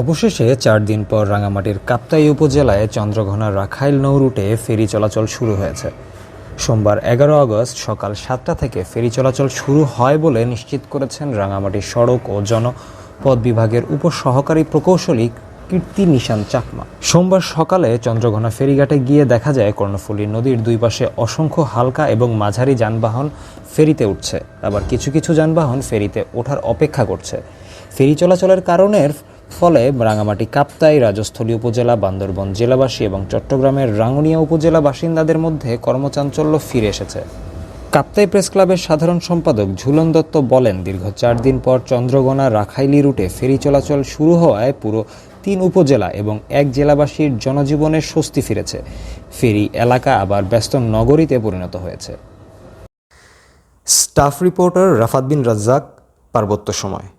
অবশেষে চার দিন পর রাঙামাটির কাপ্তাই উপজেলায় চন্দ্রঘোনা রাখাইল নৌ রুটে ফেরি চলাচল শুরু হয়েছে। সোমবার এগারো আগস্ট সকাল সাতটা থেকে ফেরি চলাচল শুরু হয় বলে নিশ্চিত করেছেন রাঙামাটি সড়ক ও জনপদ বিভাগের উপসহকারী প্রকৌশলী কীর্তি নিশান চাকমা। সোমবার সকালে চন্দ্রঘোনা ফেরিঘাটে গিয়ে দেখা যায়, কর্ণফুলী নদীর দুই পাশে অসংখ্য হালকা এবং মাঝারি যানবাহন ফেরিতে উঠছে। আবার কিছু কিছু যানবাহন ফেরিতে ওঠার অপেক্ষা করছে। ফেরি চলাচলের কারণের ফলে রাঙামাটি, কাপ্তাই, রাজস্থলী উপজেলা, বান্দরবন জেলাবাসী এবং চট্টগ্রামের রাঙ্গুনিয়া উপজেলা বাসিন্দাদের মধ্যে কর্মচাঞ্চল্য ফিরে এসেছে। কাপ্তাই প্রেস ক্লাবের সাধারণ সম্পাদক ঝুলন দত্ত বলেন, দীর্ঘ চার দিন পর চন্দ্রগোনা রাখাইলি রুটে ফেরি চলাচল শুরু হওয়ায় পুরো তিন উপজেলা এবং এক জেলাবাসীর জনজীবনে স্বস্তি ফিরেছে। ফেরি এলাকা আবার ব্যস্ত নগরীতে পরিণত হয়েছে। স্টাফ রিপোর্টার রাফাত বিন রাজ্জাক, পার্বত্য সময়।